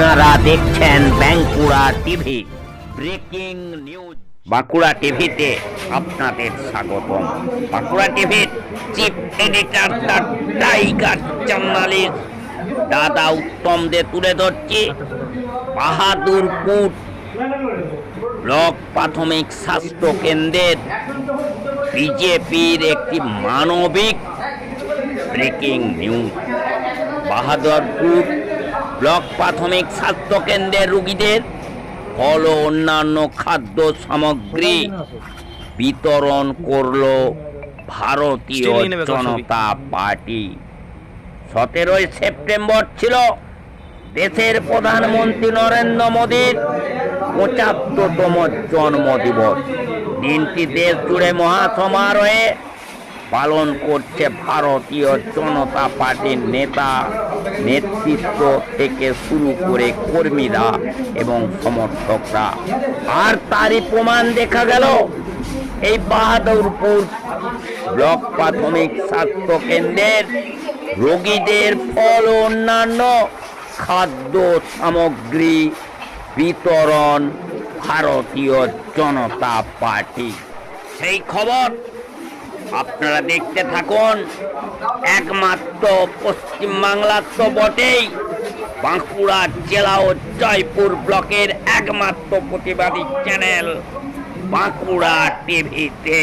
আপনারা দেখছেন Bankura TV. Breaking news. Bankura টিভিতে আপনাদের স্বাগতম। বাঁকুড়া টিভির chief editor the tiger journalist দাদা উত্তমদের তুলে ধরছি। বাহাদুরপুর ব্লক প্রাথমিক স্বাস্থ্য কেন্দ্রের বিজেপির একটি মানবিক ব্রেকিং নিউজ। বাহাদুরপুর ব্লক প্রাথমিক স্বাস্থ্য কেন্দ্রের রুগীদের ফল ও অন্যান্য খাদ্য সামগ্রী বিতরণ করল ভারতীয়। জনতা পার্টি সতেরোই সেপ্টেম্বর ছিল দেশের প্রধানমন্ত্রী নরেন্দ্র মোদীর পঁচাত্তরতম জন্মদিবস দিনটি দেশ জুড়ে মহাসমারোহে পালন করছে ভারতীয় জনতা পার্টির নেতা নেতৃত্ব থেকে শুরু করে কর্মীরা এবং সমর্থকরা। আর তারই প্রমাণ দেখা গেল। এই বাহাদুরপুর ব্লক প্রাথমিক স্বাস্থ্য কেন্দ্রের রোগীদের ফল অন্যান্য খাদ্য সামগ্রী বিতরণ ভারতীয় জনতা পার্টি। সেই খবর আপনারা দেখতে থাকুন একমাত্র পশ্চিমবাংলার তো বটেই। বাঁকুড়া জেলা ও জয়পুর ব্লকের একমাত্র প্রতিবাদী চ্যানেল বাঁকুড়া টিভিতে।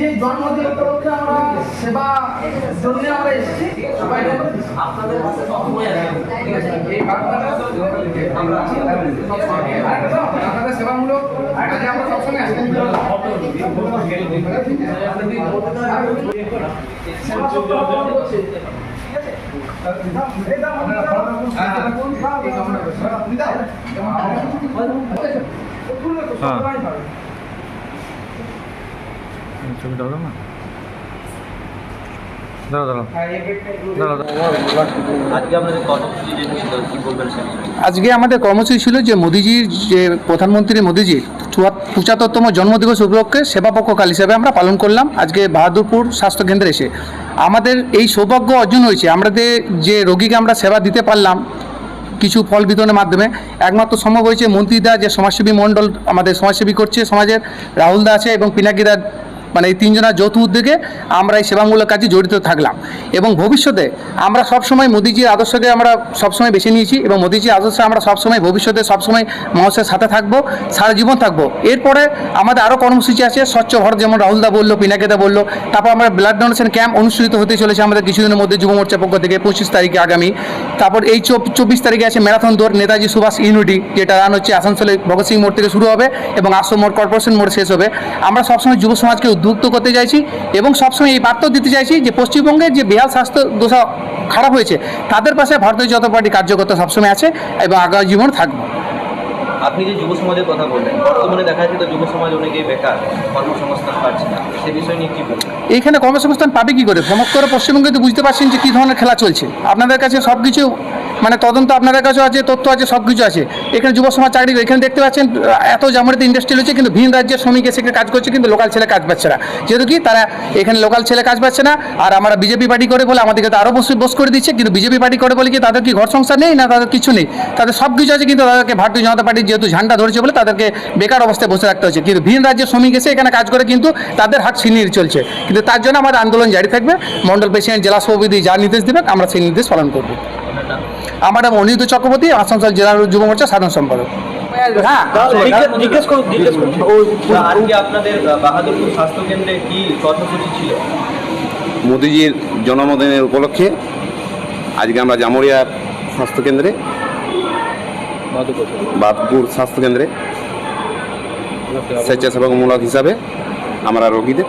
যে জন্মদিন উপলক্ষে আমরা সেবা জন্য আমরা এসেছি সবাই আপনাদের কাছে ঠিক আছে এই বার্তাটা আমরা আপনাদের সেবামূলক কাজে আমরা সবসময় আছি ছবি দাও না দাঁড়া দাঁড়া দাঁড়া আজকে আপনাদের কর্মসূচি যে ছিল কি বিষয়ে? আজকে আমাদের কর্মসূচি ছিল যে মোদিজির যে প্রধানমন্ত্রী মোদিজির পঁচাত্তরতম জন্মদিবস উপলক্ষে সেবাপক্ষকাল হিসাবে আমরা পালন করলাম আজকে বাহাদুরপুর স্বাস্থ্যকেন্দ্রে এসে। আমাদের এই সৌভাগ্য অর্জন হয়েছে আমাদের যে রোগীকে আমরা সেবা দিতে পারলাম কিছু ফল বিতরণের মাধ্যমে একমাত্র সম্ভব হয়েছে মন্ত্রীদা যে সমাজসেবী মণ্ডল আমাদের সমাজসেবী করছে সমাজের রাহুলদা আছে এবং পিনাকি পিনাকিদা মানে এই তিনজনের যৌথ উদ্যোগে আমরা এই সেবামূলক কাজে জড়িত থাকলাম। এবং ভবিষ্যতে আমরা সবসময় মোদিজির আদর্শকে আমরা সবসময় বেছে নিয়েছি এবং মোদিজির আদর্শে আমরা সবসময় ভবিষ্যতে সবসময় মানুষের সাথে থাকব, সারা জীবন থাকব। এরপরে আমাদের আরও কর্মসূচি আছে, স্বচ্ছ ভারত যেমন রাহুলদা বলল পিনাকেদা বলল, তারপর আমরা ব্লাড ডোনেশন ক্যাম্প অনুষ্ঠিত হতে চলেছে আমাদের কিছুদিনের মধ্যে যুব মোর্চার পক্ষ থেকে পঁচিশ তারিখে আগামী। তারপর এই চব- চব্বিশ তারিখে আছে ম্যারাথন দৌড়, নেতাজি সুভাষ ইউনিটি, যেটা রান হচ্ছে আসানসোলে ভগৎ সিং মোড় থেকে শুরু হবে এবং আশ্রম মোড় কর্পোরেশন মোড় শেষ হবে। আমরা সবসময় যুব সমাজকে উদ্বুদ্ধ করতে চাইছি এবং সবসময় এই বার্তাও দিতে চাইছি যে পশ্চিমবঙ্গের যে বেহাল স্বাস্থ্য দশা খারাপ হয়েছে তাদের পাশে ভারতীয় জনতা পার্টি কার্যকর্তা সবসময় আছে এবং আগামী জীবন থাকবে। আপনি যে যুব সমাজের কথা বললেন বর্তমানে দেখা যাচ্ছে তো যুব সমাজ অনেকেই বেকার কর্মসংস্থান পাচ্ছে না সে বিষয় নিয়ে কি বলবেন? এইখানে কর্মসংস্থান পাবে কি করে? সমগ্র পশ্চিমবঙ্গে তো বুঝতে পারছেন যে কী ধরনের খেলা চলছে। আপনাদের কাছে সব কিছু মানে তদন্ত আপনাদের কাছেও আছে, তথ্য আছে সব কিছু আছে। এখানে যুব সমাজ চাকরি এখানে দেখতে পাচ্ছেন, এত জামরিতে ইন্ডাস্ট্রি রয়েছে, কিন্তু ভিন রাজ্যের শ্রমিক এসে কাজ করছে, কিন্তু লোকাল ছেলে কাজ পাচ্ছে না। যেহেতু কি, তারা এখানে লোকাল ছেলে কাজ পাচ্ছে না, আর আমরা বিজেপি পার্টি করে বলে আমাদেরকে তো আরও বসে, বস করে দিচ্ছে, কিন্তু বিজেপি পার্টি করে বলে কি, তাদের কি ঘর সংসার নেই, না তাদের কিছু নেই? তাদের সব কিছু আছে, কিন্তু তাদেরকে ভারতীয় জনতা পার্টি যেহেতু ঝান্ডা ধরেছে বলে তাদেরকে বেকার অবস্থায় বসে রাখতে হচ্ছে। কিন্তু ভিন রাজ্যের শ্রমিক এসে এখানে কাজ করে, কিন্তু তাদের হাত ছিনিয়ে চলছে। কিন্তু তার জন্য আমাদের আন্দোলন জারি থাকবে। মন্ডল প্রেসিডেন্ট, জেলা সভাপতি যা নির্দেশ দেবেন, আমরা সেই নির্দেশ পালন করব। আমার নাম অনিরুদ্ধ চক্রবর্তী আসানসোল জেলা যুব মোর্চা সাধারণ সম্পাদক। হ্যাঁ জিজ্ঞেস করুন জিজ্ঞেস করুন আজকে আপনাদের আহ, বাহাদুরপুর স্বাস্থ্য কেন্দ্রে কি কর্মসূচি ছিল? মোদিজির জন্মদিনের উপলক্ষে আজকে আমরা জামুরিয়া স্বাস্থ্যকেন্দ্রে বাদপুর স্বাস্থ্যকেন্দ্রে স্বেচ্ছাসেবকমূলক হিসাবে আমরা রোগীদের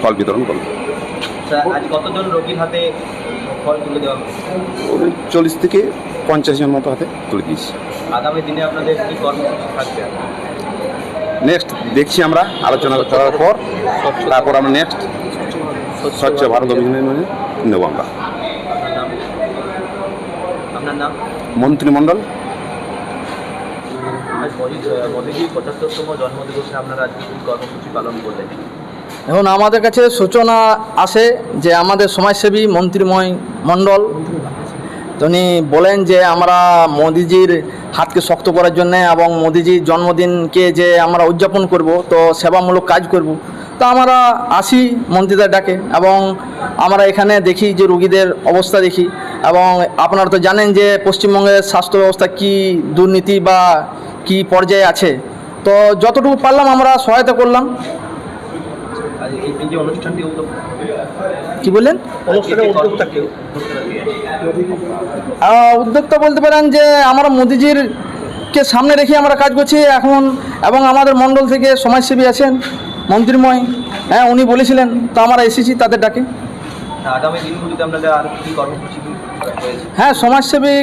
ফল বিতরণ করব। কতজন রোগীর হাতে ফল তুলে দেওয়া ওদের চল্লিশ থেকে পঞ্চাশ জন মতো হাতে তুলে দিয়েছি। আগামী দিনে আপনাদের কি কর্মসূচি থাকবে? নেক্সট দেখছি আমরা আলোচনা করার পর তারপর আমরা নেক্সট স্বচ্ছ ভারত অভিযানের মানে নেব আমরা। মন্ত্রিমণ্ডল পঁচাত্তরতম জন্মদিবসে আপনারা কর্মসূচি পালন করলেন? এখন আমাদের কাছে সূচনা আসে যে আমাদের সমাজসেবী মন্ত্রীময় মণ্ডল। তিনি বলেন যে আমরা মোদিজির হাতকে শক্ত করার জন্য এবং মোদিজির জন্মদিনকে যে আমরা উদযাপন করব, তো সেবামূলক কাজ করব। তো আমরা আসি মন্ত্রীদের ডাকে এবং আমরা এখানে দেখি যে রুগীদের অবস্থা দেখি এবং আপনারা তো জানেন যে পশ্চিমবঙ্গের স্বাস্থ্য ব্যবস্থা কী দুর্নীতি বা কী পর্যায়ে আছে। তো যতটুকু পারলাম আমরা সহায়তা করলাম। এই যে অনুষ্ঠানটি কি বললেন? অনুষ্ঠানের উদ্যোক্তা বলতে পারেন যে আমরা মোদিজির কে সামনে রেখে আমরা কাজ করছি এখন এবং আমাদের মণ্ডল থেকে সমাজসেবী আছেন মন্ত্রীময়। হ্যাঁ উনি বলেছিলেন তো আমরা এসেছি তাদের ডাকে। হ্যাঁ সমাজসেবী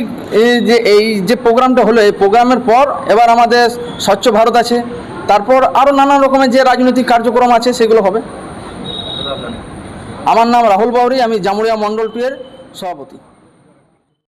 এই যে এই যে প্রোগ্রামটা হলো এই প্রোগ্রামের পর এবার আমাদের স্বচ্ছ ভারত আছে। তারপর আরও নানা রকমের যে রাজনৈতিক কার্যক্রম আছে, সেগুলো হবে। আমার নাম রাহুল বাউরি, আমি জামুরিয়া মণ্ডল পিয়ের সভাপতি।